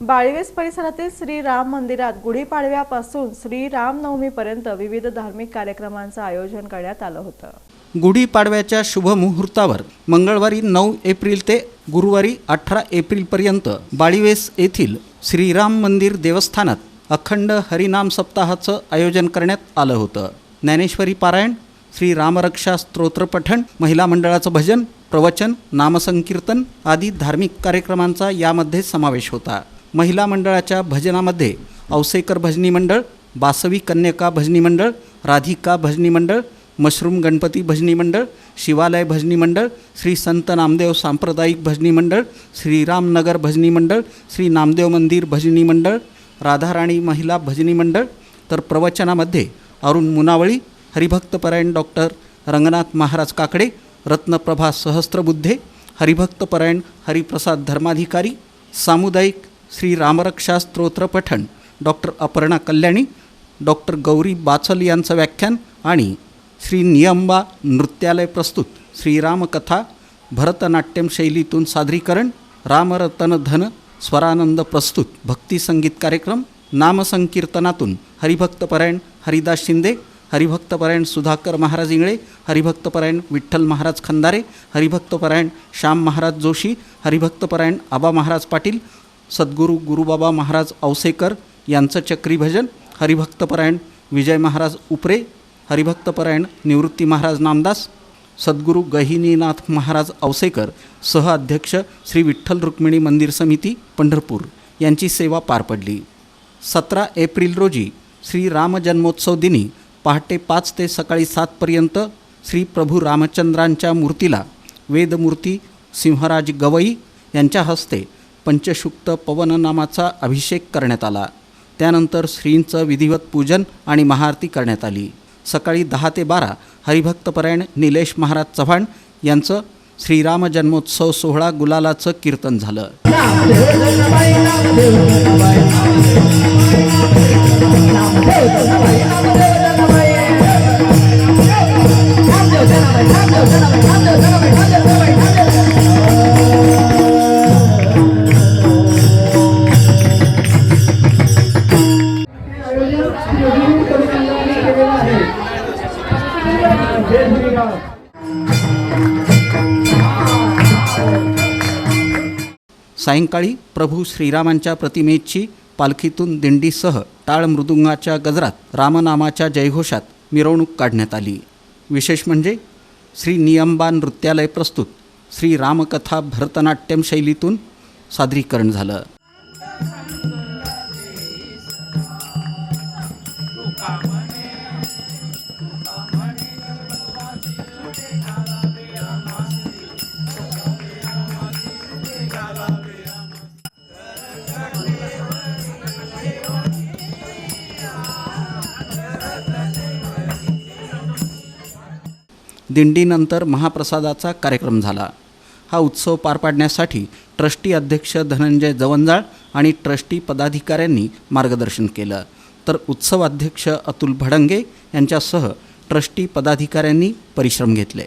बाळीवेस परिसरातील श्री राम मंदिरात गुढीपाडव्यापासून श्री रामनवमीपर्यंत विविध धार्मिक कार्यक्रमांचं आयोजन करण्यात आलं होतं. गुढीपाडव्याच्या शुभ मुहूर्तावर मंगळवारी नऊ एप्रिल ते गुरुवारी अठरा एप्रिलपर्यंत बाळीवेस येथील श्रीराम मंदिर देवस्थानात अखंड हरिनाम सप्ताहाचं आयोजन करण्यात आलं होतं. ज्ञानेश्वरी पारायण श्री रामरक्षा स्तोत्रपठण महिला मंडळाचं भजन प्रवचन नामसंकीर्तन आदी धार्मिक कार्यक्रमांचा यामध्ये समावेश होता. महिला मंडळाच्या भजनामध्ये औसेकर भजनी मंडळ बासवी कन्यका भजनी मंडळ राधिका भजनी मंडळ मशरूम गणपती भजनी मंडळ शिवालय भजनी मंडळ श्री संत नामदेव सांप्रदायिक भजनी मंडळ श्रीरामनगर भजनी मंडळ श्री नामदेव मंदिर भजनी मंडळ राधाराणी महिला भजनी मंडळ तर प्रवचनामध्ये अरुण मुनावळी हरिभक्तपरायण डॉक्टर रंगनाथ महाराज काकडे रत्नप्रभा सहस्त्रबुद्धे हरिभक्तपरायण हरिप्रसाद धर्माधिकारी सामुदायिक श्री रामरक्षा स्तोत्र पठण डॉक्टर अपर्णा कल्याणी डॉक्टर गौरी बाचल यांचं व्याख्यान आणि श्री नियंबा नृत्यालय प्रस्तुत श्रीरामकथा भरतनाट्यम शैलीतून सादरीकरण रामरतन धन स्वरानंद प्रस्तुत भक्ती संगीत कार्यक्रम नामसंकीर्तनातून हरिभक्तपरायण हरिदास शिंदे हरिभक्तपरायण सुधाकर महाराज इंगळे हरिभक्तपरायण विठ्ठल महाराज खंदारे हरिभक्तपरायण श्याम महाराज जोशी हरिभक्तपरायण आबा महाराज पाटील सद्गुरू गुरुबाबा महाराज औसेकर यांचं चक्री भजन हरिभक्तपरायण विजय महाराज उपरे हरिभक्तपरायण निवृत्ती महाराज नामदास सद्गुरू गहिनीनाथ महाराज औसेकर सह अध्यक्ष श्री विठ्ठल रुक्मिणी मंदिर समिती पंढरपूर यांची सेवा पार पडली. सतरा एप्रिल रोजी श्री रामजन्मोत्सव दिनी पहाटे पाच ते सकाळी सातपर्यंत श्री प्रभू रामचंद्रांच्या मूर्तीला वेदमूर्ती सिंहराज गवई यांच्या हस्ते पंचशुक्त पवन नामाचा अभिषेक करण्यात आला त्यानंतर श्रींचं विधिवत पूजन आणि महाआरती करण्यात आली सकाळी दहा ते बारा हरिभक्तपरायण निलेश महाराज चव्हाण यांचं श्रीराम जन्मोत्सव सोहळा गुलालाचं कीर्तन झालं सायंकाळी प्रभू श्रीरामांच्या प्रतिमेची पालखीतून दिंडीसह टाळ मृदुंगाच्या गजरात रामनामाच्या जयघोषात मिरवणूक काढण्यात आली. विशेष म्हणजे श्री नियंबा नृत्यालय प्रस्तुत श्री रामकथा भरतनाट्यम शैलीतून सादरीकरण झालं. दिंडीनंतर महाप्रसादाचा कार्यक्रम झाला. हा उत्सव पार पाडण्यासाठी ट्रस्टी अध्यक्ष धनंजय जवंजाळ आणि ट्रस्टी पदाधिकाऱ्यांनी मार्गदर्शन केलं. तर उत्सव अध्यक्ष अतुल भडंगे यांच्यासह ट्रस्टी पदाधिकाऱ्यांनी परिश्रम घेतले.